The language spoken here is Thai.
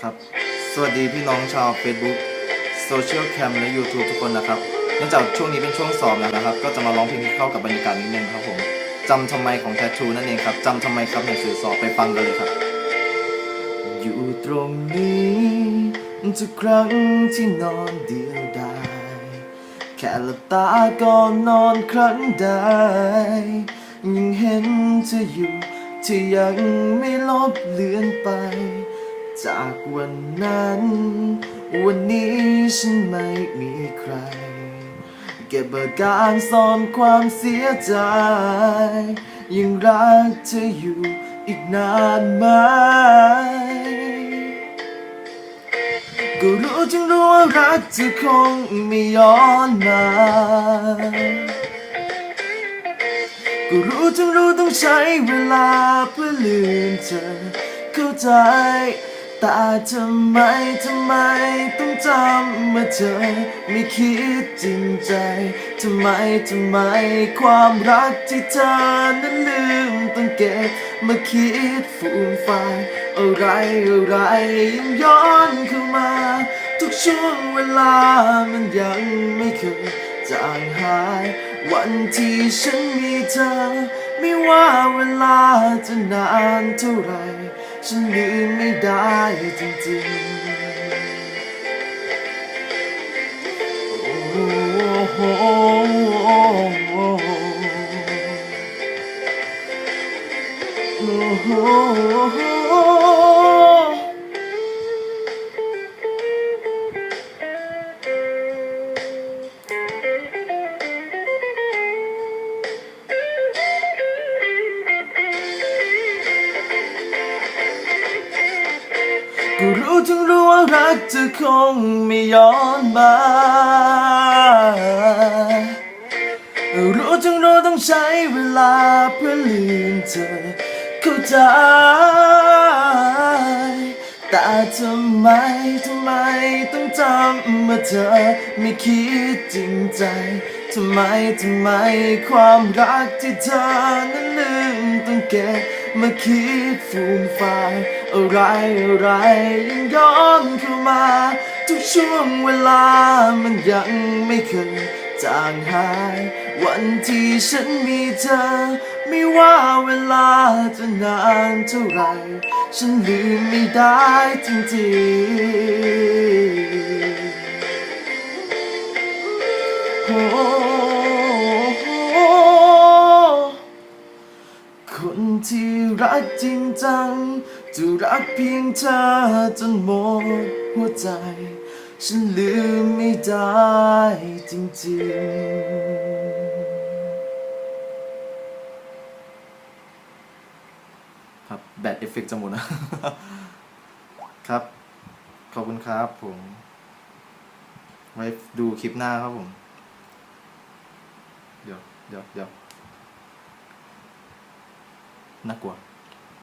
ครับ สวัสดีพี่น้องชาว Facebook Social Cam และ YouTube ทุกคนนะครับเนื่องจากช่วงนี้เป็นช่วงสอบแล้วนะครับ ก็จะมาร้องเพลงที่เข้ากับบรรยากาศนิดนึงครับผมจำทำไมของแททูนั่นเองครับจำทำไมครับหนังสือสอบไปฟังกันเลยครับ อยู่ตรงนี้ทุกครั้งที่นอนเดียวดายแค่หลับตาก่อนนอนครั้งใดยังเห็นเธออยู่ที่ยังไม่ลบเลือนไป จากวันนั้น วันนี้ฉันไม่มีใคร เก็บอาการซ่อนความเสียใจ ยังรักเธออยู่อีกนานไหมก็รู้จึงรู้ว่ารักเธอคงไม่ย้อนมาก็รู้จึงรู้ต้องใช้เวลาเพื่อลืมเธอเข้าใจ แต่ทำไมทำไมต้องจำมาเธอไม่คิดจริงใจทำไมทำไมความรักที่เธอนั้นลืมต้องเก็บมาคิดฟูมไฟอะไรอะไรยังย้อนเข้ามา ทุกช่วงเวลามันยังไม่เคยจางหาย วันที่ฉันมีเธอ ไม่ว่าเวลาจะนานเท่าไหร่ ฉันลืมไม่ได้จริงๆ โอ้โหโอ้โห ก็รู้ทั้งรู้ว่ารักเธอคงไม่ย้อนมารู้ทั้งรู้ต้องใช้เวลาเพื่อลืมเธอเข้าใจ แต่ทำไมทำไมต้องจำเมาเธอไม่คิดจริงใจทำไมทำไมความรักที่เธอนั้นลืมต้องเก็บ มาคิดฟูมฟายอะไรอะไรยังย้อนเข้ามา ทุกช่วงเวลามันยังไม่เคยจางหาย วันที่ฉันมีเธอ ไม่ว่าเวลาจะนานเท่าไร ฉันลืมไม่ได้จริงๆ คนที่รักจริงจัง จะรักเพียงเธอจนหมดหัวใจ ฉันลืมไม่ได้จริงๆ ครับ แบตเอฟเฟกจะหมดนะ ครับ ขอบคุณครับผม ไว้ดูคลิปหน้าครับผม เดี๋ยวเดี๋ยวเดี๋ยว น่ากลัว